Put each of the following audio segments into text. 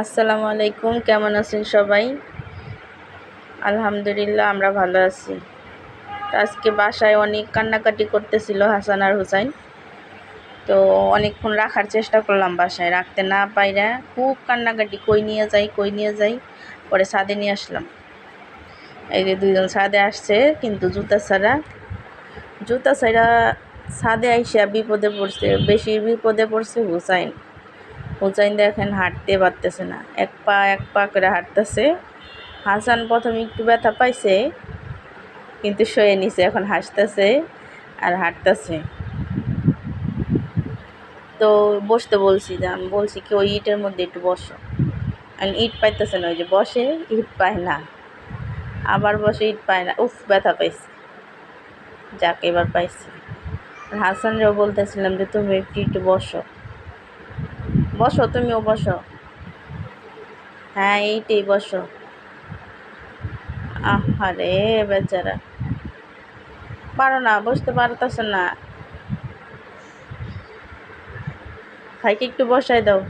আসসালামু আলাইকুম, কেমন আছেন সবাই? আলহামদুলিল্লাহ, আমরা ভালো আছি। আজকে বাসায় অনেক কান্নাকাটি করতেছিল হাসান আর হুসাইন। তো অনেকক্ষণ রাখার চেষ্টা করলাম বাসায়, রাখতে না পাইরা খুব কান্নাকাটি, কই নিয়ে যাই, কই নিয়ে যাই, পরে ছাদে নিয়ে আসলাম। এই যে দুইজন ছাদে আসছে, কিন্তু জুতা ছাড়া জুতা ছাড়া ছাদে আইসা বিপদে পড়ছে, বেশি বিপদে পড়ছে হুসাইন। হুসাইন দেখেন হাঁটতে পারতেছে না। এক পা এক পা করে হাঁটতেছে। হাসান প্রথমে একটু ব্যথা পাইছে, কিন্তু শয়ে নিছে, এখন হাসতেছে আর হাঁটতেছে। তো বসতে বলছি যে, আমি বলছি কি, ওই ইটের মধ্যে একটু বসো। আর ইট পাইতেছে না, ওই যে বসে, ইট পায় না। আবার বসে, ইট পায় না। উফ, ব্যথা পাইছে। যাক, এবার পাইছি। হাসানরাও বলতেছিলাম যে, তুমি একটু একটু বসো। বসো, তুমিও বসো। হ্যাঁ এইটাই বসো। আহারে বেচারা। পারো না, বসতে পারতেছ না। ভাইকে একটু বসাই দাও।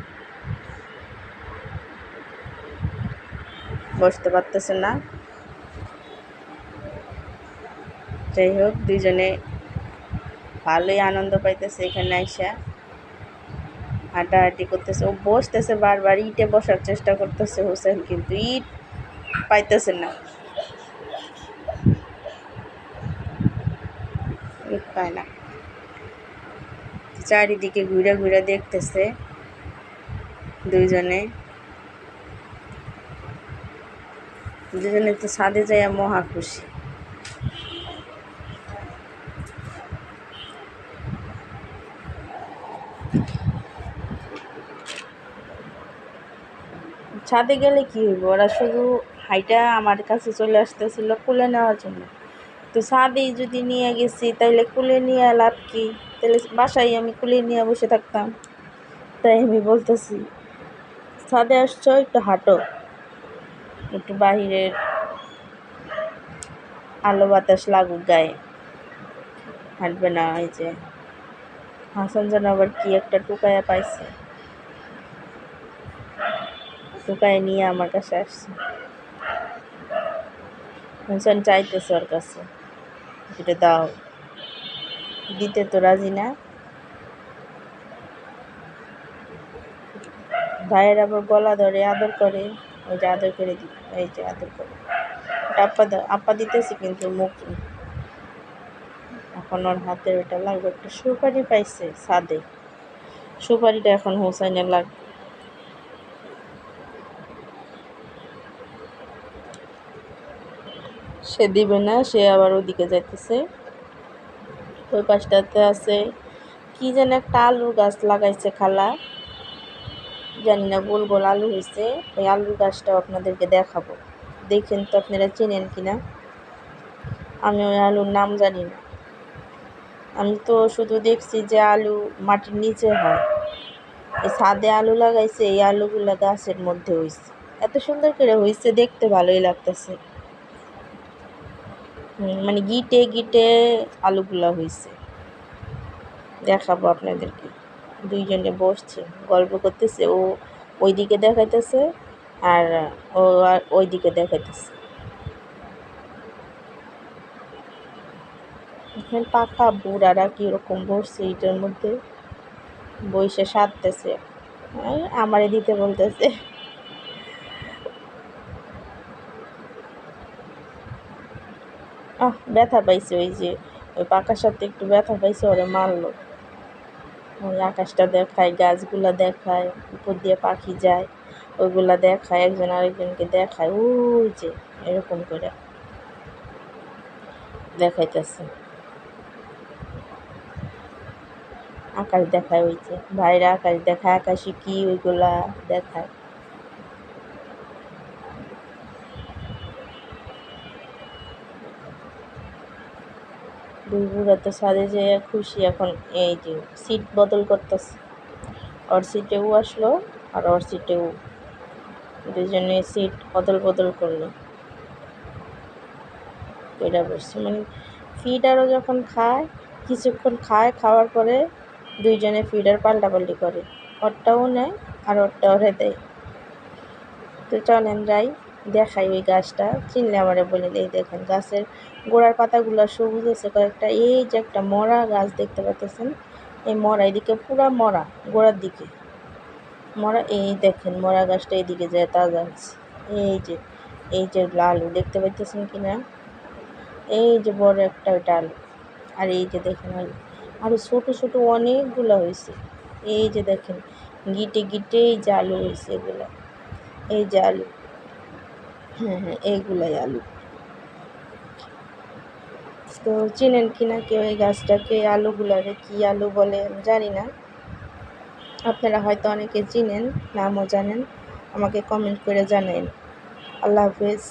বসতে পারতেছে না। যাই হোক দুজনে ভালোই আনন্দ পাইতেছে এখানে আইসা। হাঁটাহাঁটি করতেছে। ও বসতেছে বারবার, ইটে বসার চেষ্টা করতেছে হোসেন, কিন্তু ইট পাইতেছে না। ইট পায় না। চারিদিকে ঘুরে ঘুরে দেখতেছে দুইজনে। দুজনে তো ছাদে যাইয়া মহা খুশি। ছাদে গেলে কি হইব? ওরা শুধু হাইটা আমার কাছে চলে আসতেছিল কুলে নেওয়ার জন্য। তো ছাদেই যদি নিয়ে গেছি, তাইলে কুলে নিয়ে লাভ কি? তাহলে বাসায় আমি কুলে নিয়ে বসে থাকতাম। তাই আমি বলতেছি, ছাদে আসছ, একটু হাঁটো। একটু বাহিরের আলো বাতাস লাগুক গায়ে। হাঁটবে না, এই যে। হাসান যেন আবার কি একটা টুকায়া পাইছে। টুকায় নিয়ে আমার কাছে আসছে। হুসেন চাইতেছে ওর কাছে। এটা দাও। দিতে তো রাজি না। ভাইয়ের আবার গলা ধরে আদর করে ওই যে আদর করে দি, এই যে আদর করে। আপ্পা আপ্পা দিতেছি কিন্তু মুখ এখন ওর হাতের ওটা লাগবে একটা সুপারি পাইছে সাদে সুপারিটা এখন হোসাইনের লাগবে সে দিবে না, সে আবার ওদিকে যাইতেছে। ওই পাশটাতে আছে, কি যেন একটা আলুর গাছ লাগাইছে খালা। জানি না, গোল গোল আলু হয়েছে ওই আলুর গাছটাও আপনাদেরকে দেখাবো। দেখেন তো আপনারা চেনেন কি না? আমি ওই আলুর নাম জানি না। আমি তো শুধু দেখছি যে আলু মাটির নিচে হয়। এই ছাদে আলু লাগাইছে, এই আলুগুলা গাছের মধ্যে হয়েছে এত সুন্দর করে হয়েছে দেখতে ভালোই লাগতেছে। মানে গিটে গিটে আলুগুলা হয়েছে দেখাবো আপনাদেরকে। দুইজনে বসছে, গল্প করতেছে, ও ওই দিকে দেখাইতেছে আর ও ওই দিকে দেখাইতেছে। এখানে পাকা বুড়ারা কীরকম বসছে এটার মধ্যে। বইসে সারতেছে। আমারে দিতে বলতেছে। আহ, ব্যথা পাইছে, ওই যে, ওই পাকার সাথে একটু ব্যথা পাইছে, ওরে মারলো। ওই আকাশটা দেখায়, গাছগুলা দেখায়, উপর দিয়ে পাখি যায়, ওইগুলা দেখায়, একজন আরেকজনকে দেখায়, ওই যে, এরকম করে দেখাইতেছে। আকাশ দেখায় ওই যে ভাইরা আকাশ দেখায়, আকাশে কি ওইগুলা দেখায়। বুড়া তো সাদে যে খুশি এখন এই যে সিট বদল করতেছে। ওর সিটেও আসলো আর ওর সিটেও দুজনে সিট বদল বদল করল। এটা বসছে মানে ফিডারও যখন খায়, কিছুক্ষণ খায়, খাওয়ার পরে দুইজনে ফিডার পাল্টাপাল্টি করে। ওরটাও নেয় আর ওরটা ওরে দেয়। তো চলেন যাই। দেখাই ওই গাছটা। চিনলে আমারে বলে এই দেখেন গাছের গোড়ার পাতাগুলো সবুজ আছে কয়েকটা। এই যে একটা মরা গাছ দেখতে পাচ্ছেন এই মরা, এদিকে পুরা মরা, গোড়ার দিকে। মরা, এই দেখেন মরা গাছটা এদিকে যায় তাজা আছে এই যে এই যে আলু দেখতে পাইতেছেন কি না এই যে বড় একটা ওইটা আলু। আর এই যে দেখেন আলু আরও ছোটো ছোটো অনেকগুলো হয়েছে এই যে দেখেন, গিটে গিটে এই যে আলু হয়েছে এগুলো। এই যে আলু। হ্যাঁ হ্যাঁ এইগুলাই আলু। তো চিনেন কি না কেউ এই গাছটাকে আলুগুলারে কি আলু বলে জানি না। আপনারা হয়তো অনেকে চিনেন, নামও জানেন, আমাকে কমেন্ট করে জানেন আল্লাহ হাফেজ।